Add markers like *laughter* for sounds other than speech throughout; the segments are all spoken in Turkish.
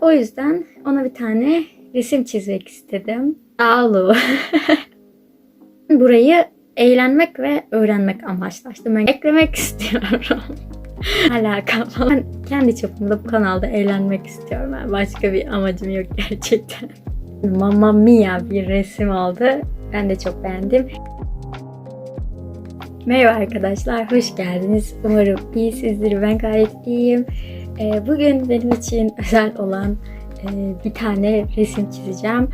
o yüzden ona bir tane resim çizmek istedim. Dağlı. *laughs* Burayı eğlenmek ve öğrenmek amaçlı açtım. Ben eklemek istiyorum. *laughs* Alakalı. Ben kendi çapımda bu kanalda eğlenmek istiyorum. Yani başka bir amacım yok gerçekten. *laughs* Mamma Mia bir resim oldu. Ben de çok beğendim. Merhaba arkadaşlar, hoş geldiniz. Umarım iyisizdir. Ben gayet iyiyim. Ee, Bugün benim için *laughs* özel olan e, bir tane resim çizeceğim.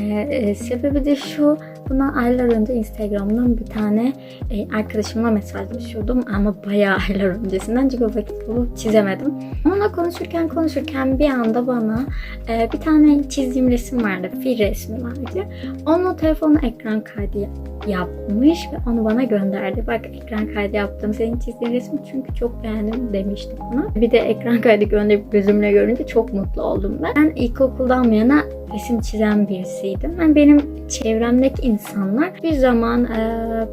Ee, e, Sebebi de şu, buna aylar önce Instagram'dan bir tane e, arkadaşıma mesajlaşıyordum ama bayağı aylar öncesinden çünkü vakit bulup çizemedim. Onunla konuşurken konuşurken bir anda bana e, bir tane çizdiğim resim vardı, fil resmi vardı. Onu telefonu ekran kaydı yapmış ve onu bana gönderdi. Bak ekran kaydı yaptım senin çizdiğin resmi çünkü çok beğendim demişti bana. Bir de ekran kaydı gönderip gözümle görünce çok mutlu oldum ben. Ben ilkokuldan bu yana resim çizen birisiydim. Yani benim çevremdeki insanlar bir zaman e,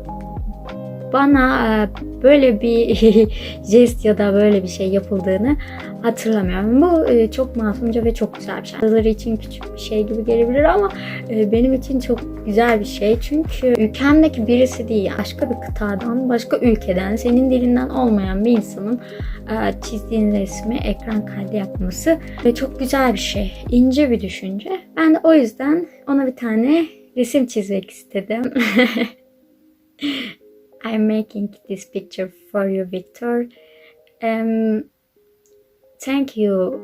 bana e, böyle bir *laughs* jest ya da böyle bir şey yapıldığını hatırlamıyorum. Bu e, çok masumca ve çok güzel bir şey. Bazıları için küçük bir şey gibi gelebilir ama e, benim için çok güzel bir şey. Çünkü ülkemdeki birisi değil, başka bir kıtadan, başka ülkeden, senin dilinden olmayan bir insanın e, çizdiğin resmi ekran kaydı yapması ve çok güzel bir şey. İnce bir düşünce. Ben de o yüzden ona bir tane resim çizmek istedim. *laughs* I'm making this picture for you, Victor. Um, thank you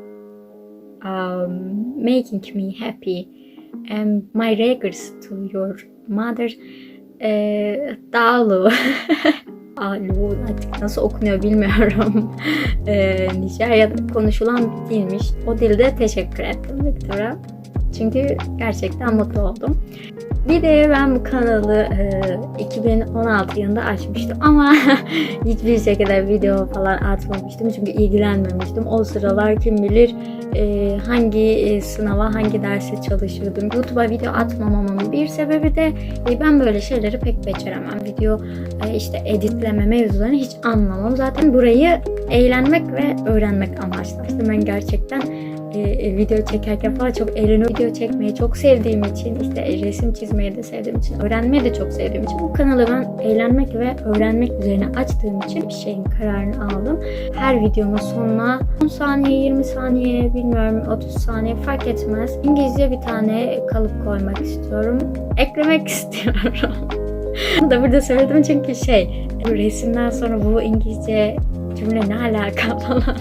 um, making me happy. And my regards to your mother. Ee, Dalu. Alu artık nasıl okunuyor bilmiyorum. *laughs* ee, Nijerya'da konuşulan bir dilmiş. O dilde teşekkür ettim Victor'a. Çünkü gerçekten mutlu oldum. Bir de ben bu kanalı e, 2016 yılında açmıştım ama *laughs* hiçbir şekilde video falan atmamıştım çünkü ilgilenmemiştim. O sıralar kim bilir e, hangi e, sınava, hangi derse çalışıyordum. YouTube'a video atmamamın bir sebebi de e, ben böyle şeyleri pek beceremem. Video e, işte editleme mevzularını hiç anlamam. Zaten burayı eğlenmek ve öğrenmek amaçlı. İşte ben gerçekten e, video çekerken falan çok eğleniyorum. Video çekmeyi çok sevdiğim için, işte resim çizmeyi de sevdiğim için, öğrenmeyi de çok sevdiğim için bu kanalı ben eğlenmek ve öğrenmek üzerine açtığım için bir şeyin kararını aldım. Her videomun sonuna 10 saniye, 20 saniye, bilmiyorum 30 saniye fark etmez. İngilizce bir tane kalıp koymak istiyorum. Eklemek *laughs* istiyorum. Da burada söyledim çünkü şey, resimden sonra bu İngilizce cümle ne alaka falan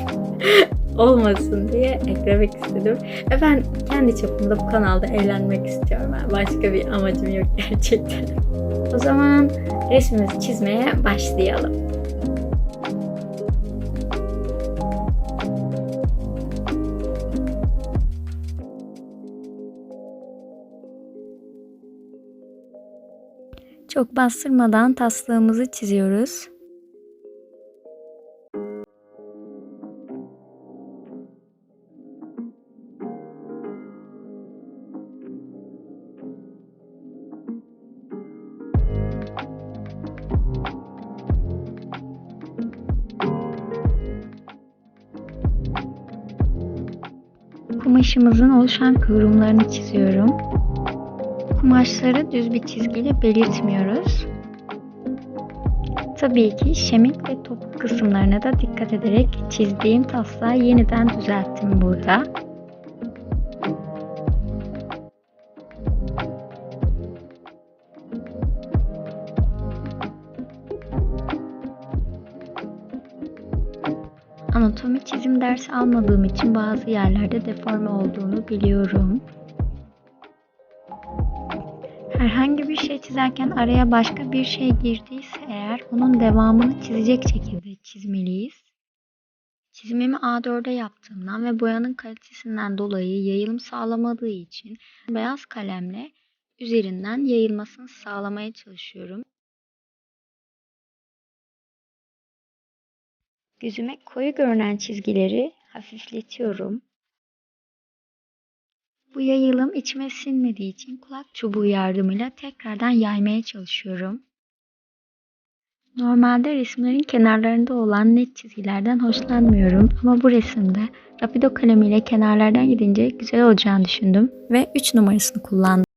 olmasın diye eklemek istedim. Ve ben kendi çapımda bu kanalda eğlenmek istiyorum. Başka bir amacım yok *laughs* gerçekten. O zaman resmimizi çizmeye başlayalım. Çok bastırmadan taslağımızı çiziyoruz. Kumaşımızın oluşan kıvrımlarını çiziyorum. Kumaşları düz bir çizgiyle belirtmiyoruz. Tabii ki şemik ve topuk kısımlarına da dikkat ederek çizdiğim taslağı yeniden düzelttim burada. Çizim dersi almadığım için bazı yerlerde deforme olduğunu biliyorum. Herhangi bir şey çizerken araya başka bir şey girdiyse eğer onun devamını çizecek şekilde çizmeliyiz. Çizimimi A4'e yaptığımdan ve boyanın kalitesinden dolayı yayılım sağlamadığı için beyaz kalemle üzerinden yayılmasını sağlamaya çalışıyorum. Gözüme koyu görünen çizgileri hafifletiyorum. Bu yayılım içime sinmediği için kulak çubuğu yardımıyla tekrardan yaymaya çalışıyorum. Normalde resimlerin kenarlarında olan net çizgilerden hoşlanmıyorum ama bu resimde Rapido kalemiyle kenarlardan gidince güzel olacağını düşündüm ve 3 numarasını kullandım.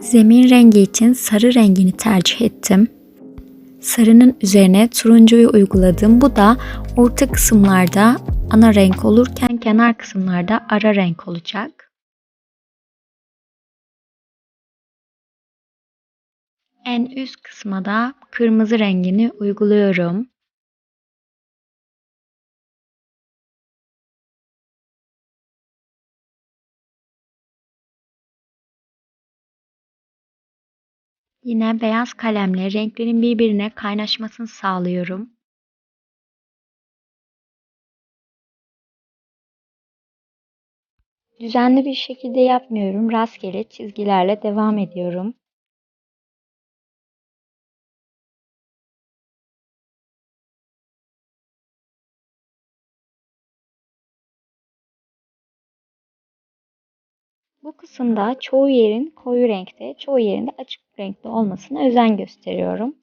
Zemin rengi için sarı rengini tercih ettim. Sarının üzerine turuncuyu uyguladım. Bu da orta kısımlarda ana renk olurken kenar kısımlarda ara renk olacak. En üst kısma da kırmızı rengini uyguluyorum. Yine beyaz kalemle renklerin birbirine kaynaşmasını sağlıyorum. Düzenli bir şekilde yapmıyorum. Rastgele çizgilerle devam ediyorum. Bu kısımda çoğu yerin koyu renkte, çoğu yerinde açık renkte olmasına özen gösteriyorum.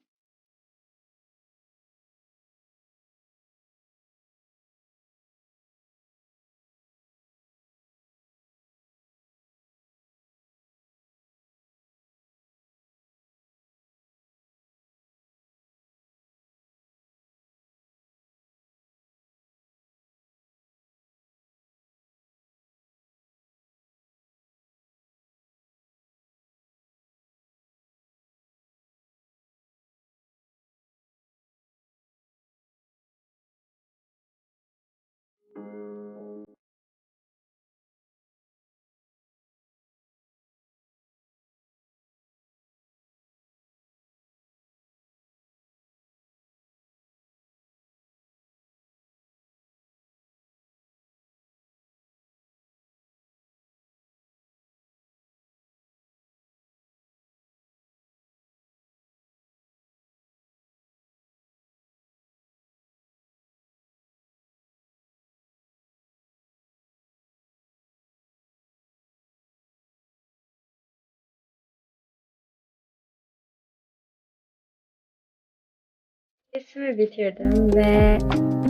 Resmi bitirdim ve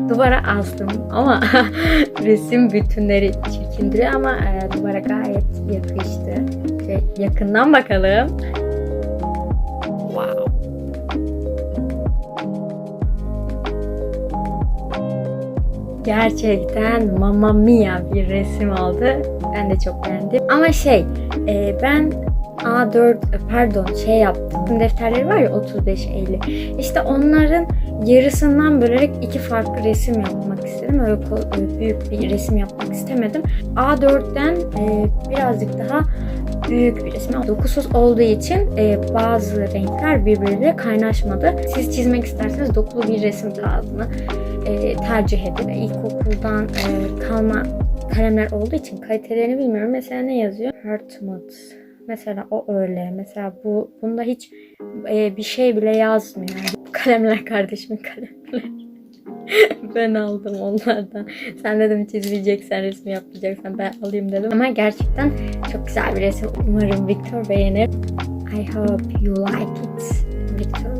duvara astım ama *laughs* resim bütünleri çirkin duruyor ama e, duvara gayet yakıştı. Şöyle yakından bakalım. Wow. Gerçekten Mamma Mia bir resim oldu. Ben de çok beğendim. Ama şey, e, ben A4 pardon şey yaptım. Defterleri var ya 35-50. İşte onların yarısından bölerek iki farklı resim yapmak istedim. Öyle öyle büyük bir resim yapmak istemedim. A4'ten e, birazcık daha büyük bir resim. Dokusuz olduğu için e, bazı renkler birbiriyle kaynaşmadı. Siz çizmek isterseniz dokulu bir resim kağıdını e, tercih edin. İlkokuldan e, kalma kalemler olduğu için kalitelerini bilmiyorum. Mesela ne yazıyor? Hartmut. Mesela o öyle. Mesela bu bunda hiç e, bir şey bile yazmıyor. Kalemler kardeşimin kalemleri. *laughs* ben aldım onlardan. Sen dedim çizmeyeceksen, resim yapmayacaksan ben alayım dedim. Ama gerçekten çok güzel bir resim. Umarım Victor beğenir. I hope you like it, Victor.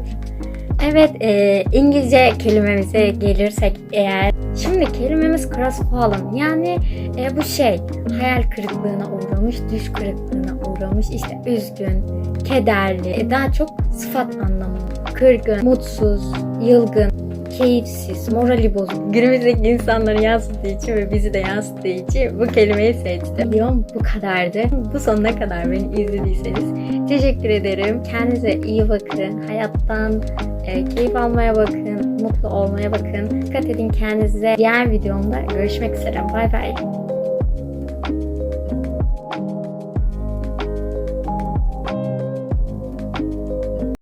Evet, e, İngilizce kelimemize gelirsek eğer. Şimdi kelimemiz crestfallen. Yani e, bu şey, hayal kırıklığına uğramış, düş kırıklığına uğramış, işte üzgün, kederli, e, daha çok sıfat anlamında. Kırgın, mutsuz, yılgın, keyifsiz, morali bozuk. Günümüzdeki insanları yansıttığı için ve bizi de yansıttığı için bu kelimeyi seçtim. Videom bu kadardı. Bu sonuna kadar beni izlediyseniz teşekkür ederim. Kendinize iyi bakın. Hayattan e, keyif almaya bakın. Mutlu olmaya bakın. Dikkat edin kendinize. Diğer videomda görüşmek üzere. Bay bay.